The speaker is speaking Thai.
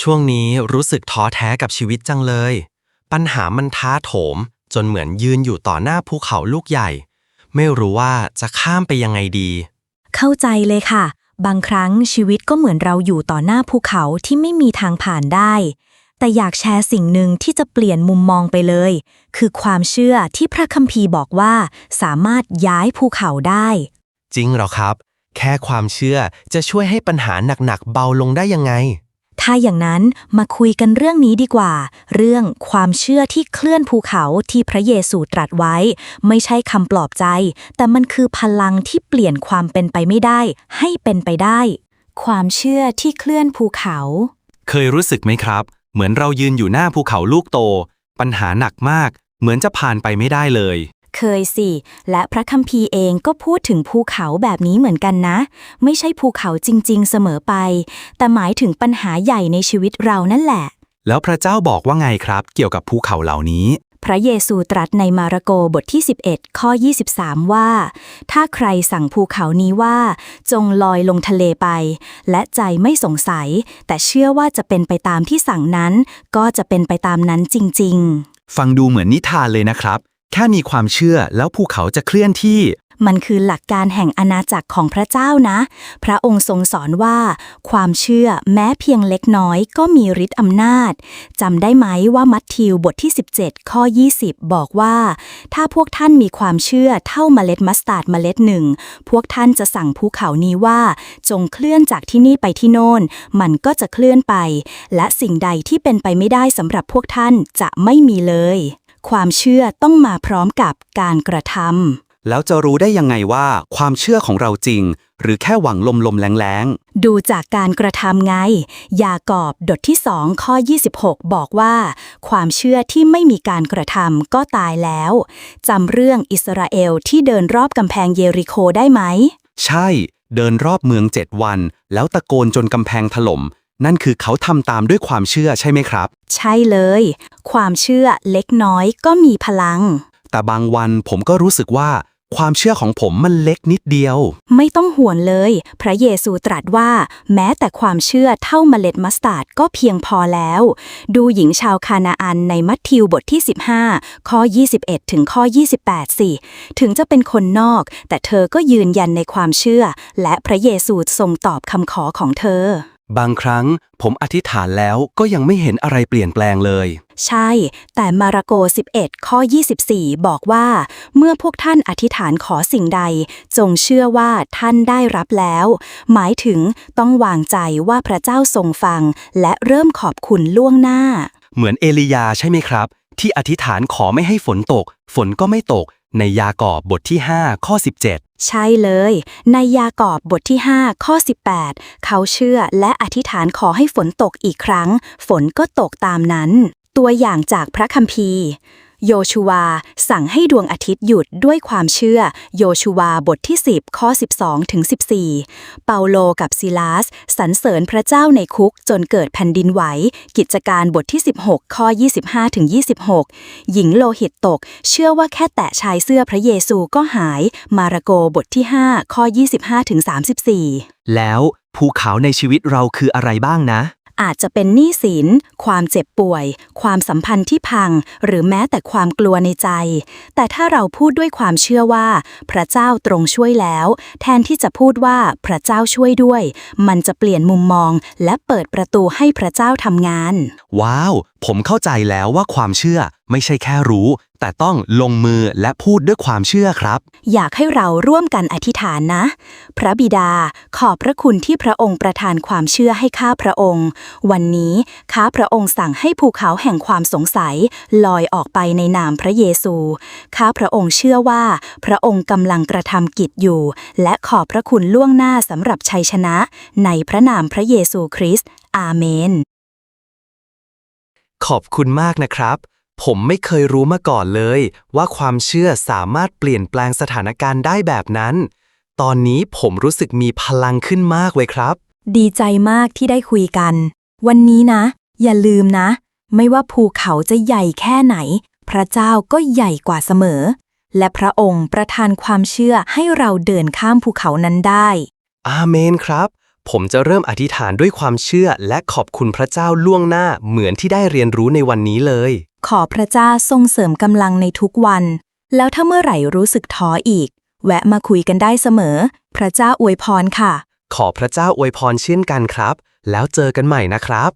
ช่วงนี้รู้สึกท้อแท้กับชีวิตจังเลย ปัญหามันท้าโถม จนเหมือนยืนอยู่ต่อหน้าภูเขาลูกใหญ่ ไม่รู้ว่าจะข้ามไปยังไงดี เข้าใจเลยค่ะ บางครั้งชีวิตก็เหมือนเราอยู่ต่อหน้าภูเขาที่ไม่มีทางผ่านได้ แต่อยากแชร์สิ่งหนึ่งที่จะเปลี่ยนมุมมองไปเลย คือความเชื่อที่พระคัมภีร์บอกว่า สามารถย้ายภูเขาได้ จริงเหรอครับ แค่ความเชื่อจะช่วยให้ปัญหาหนักๆเบาลงได้ยังไง ถ้าอย่างนั้นมาคุยกันเรื่องนี้ดีกว่า เรื่องความเชื่อที่เคลื่อนภูเขาที่พระเยซูตรัสไว้ ไม่ใช่คำปลอบใจ แต่มันคือพลังที่เปลี่ยนความเป็นไปไม่ได้ ให้เป็นไปได้ ความเชื่อที่เคลื่อนภูเขา เคยรู้สึกไหมครับ เหมือนเรายืนอยู่หน้าภูเขาลูกโต ปัญหาหนักมาก เหมือนจะผ่านไปไม่ได้เลย เคยสิ และพระคัมภีร์เองก็พูดถึงภูเขาแบบนี้เหมือนกันนะ ไม่ใช่ภูเขาจริง ๆ เสมอไป แต่หมายถึงปัญหาใหญ่ในชีวิตเรานั่นแหละ แล้วพระเจ้าบอกว่าไงครับ เกี่ยวกับภูเขาเหล่านี้ พระเยซูตรัสในมาระโกบทที่ 11 ข้อ 23 ว่า ถ้าใครสั่งภูเขานี้ว่า จงลอยลงทะเลไป และใจไม่สงสัย แต่เชื่อว่าจะเป็นไปตามที่สั่งนั้น ก็จะเป็นไปตามนั้นจริง ๆ ฟังดูเหมือนนิทานเลยนะครับ แค่มีความเชื่อแล้วภูเขาจะเคลื่อนที่ มันคือหลักการแห่งอาณาจักรของพระเจ้านะ พระองค์ทรงสอนว่า ความเชื่อแม้เพียงเล็กน้อยก็มีฤทธิ์อำนาจ จำได้ไหมว่ามัทธิวบทที่ 17 ข้อ 20 บอกว่า ถ้าพวกท่านมีความเชื่อเท่าเมล็ดมัสตาร์ดเมล็ดหนึ่ง พวกท่านจะสั่งภูเขานี้ว่า จงเคลื่อนจากที่นี่ไปที่โน่น มันก็จะเคลื่อนไป และสิ่งใดที่เป็นไปไม่ได้สำหรับพวกท่านจะไม่มีเลย ความเชื่อต้องมาพร้อมกับการกระทำ แล้วจะรู้ได้ยังไงว่าความเชื่อของเราจริง หรือแค่หวังลมๆแรงๆดูจากการกระทำไง ยากอบบทที่สองข้อ 26 บอกว่า ความเชื่อที่ไม่มีการกระทำก็ตายแล้ว จำเรื่องอิสราเอลที่เดินรอบกำแพงเยริโคได้ไหมใช่ เดินรอบเมืองเจ็ดวัน แล้วตะโกนจนกำแพงถล่ม นั่นคือเขาทำตามด้วยความเชื่อใช่ไหมครับ ใช่เลย ความเชื่อเล็กน้อยก็มีพลัง แต่บางวันผมก็รู้สึกว่า ความเชื่อของผมมันเล็กนิดเดียว ไม่ต้องห่วงเลย พระเยซูตรัสว่า แม้แต่ความเชื่อเท่าเมล็ดมัสตาร์ดก็เพียงพอแล้ว ดูหญิงชาวคานาอันในมัทธิวบทที่ 15 ข้อ 21 ถึงข้อ 28 สิ ถึงจะเป็นคนนอก แต่เธอก็ยืนยันในความเชื่อ และพระเยซูทรงตอบคำขอของเธอ บางครั้งผมอธิษฐานแล้วก็ยังไม่เห็นอะไรเปลี่ยนแปลงเลย ใช่ แต่มาระโก 11 ข้อ 24 บอกว่า เมื่อพวกท่านอธิษฐานขอสิ่งใด จงเชื่อว่าท่านได้รับแล้ว หมายถึงต้องวางใจว่าพระเจ้าทรงฟัง และเริ่มขอบคุณล่วงหน้า เหมือนเอลียาใช่ไหมครับ ที่อธิษฐานขอไม่ให้ฝนตก ฝนก็ไม่ตก ในยากอบบทที่ 5 ข้อ 17 ใช่เลย ในยากอบบทที่ 5 ข้อ 18 เขาเชื่อและอธิษฐานขอให้ฝนตกอีกครั้ง ฝนก็ตกตามนั้น ตัวอย่างจากพระคัมภีร์ โยชูวาสั่งให้ดวงอาทิตย์หยุดด้วยความเชื่อ โยชูวาบทที่ 10 ข้อ 12 ถึง 14 เปาโลกับซิลาสสรรเสริญพระเจ้าในคุกจนเกิดแผ่นดินไหว กิจการบทที่ 16 ข้อ 25 ถึง 26 หญิงโลหิตตก เชื่อว่าแค่แตะชายเสื้อพระเยซูก็หาย มาระโกบทที่ 5 ข้อ 25 ถึง 34 แล้วภูเขาในชีวิตเราคืออะไรบ้างนะ อาจจะเป็นหนี้สิน ความเจ็บป่วย ความสัมพันธ์ที่พัง หรือแม้แต่ความกลัวในใจ แต่ถ้าเราพูดด้วยความเชื่อว่า พระเจ้าตรงช่วยแล้ว แทนที่จะพูดว่าพระเจ้าช่วยด้วย มันจะเปลี่ยนมุมมอง และเปิดประตูให้พระเจ้าทำงาน ว้าว ผมเข้าใจแล้วว่าความเชื่อไม่ใช่แค่รู้ แต่ต้องลงมือและพูดด้วยความเชื่อครับ อยากให้เราร่วมกันอธิษฐานนะ พระบิดาขอบพระคุณที่พระองค์ประทานความเชื่อให้ข้าพระองค์ วันนี้ข้าพระองค์สั่งให้ภูเขาแห่งความสงสัย ลอยออกไปในนามพระเยซูข้าพระองค์เชื่อว่า พระองค์กำลังกระทำกิจอยู่ และขอบพระคุณล่วงหน้าสำหรับชัยชนะ ในพระนามพระเยซูคริสต์อาเมน ขอบคุณมากนะครับ ผมไม่เคยรู้มาก่อนเลย ว่าความเชื่อสามารถเปลี่ยนแปลงสถานการณ์ได้แบบนั้น ตอนนี้ผมรู้สึกมีพลังขึ้นมากเลยครับ ดีใจมากที่ได้คุยกัน วันนี้นะ อย่าลืมนะ ไม่ว่าภูเขาจะใหญ่แค่ไหน พระเจ้าก็ใหญ่กว่าเสมอ และพระองค์ประทานความเชื่อให้เราเดินข้ามภูเขานั้นได้ อาเมนครับ ผมจะเริ่มอธิษฐานด้วยความเชื่อและขอบคุณพระเจ้าล่วงหน้าเหมือนที่ได้เรียนรู้ในวันนี้เลย ขอพระเจ้าทรงเสริมกำลังในทุกวัน แล้วถ้าเมื่อไหร่รู้สึกท้ออีก แวะมาคุยกันได้เสมอ พระเจ้าอวยพรค่ะ ขอพระเจ้าอวยพรเช่นกันครับ แล้วเจอกันใหม่นะครับ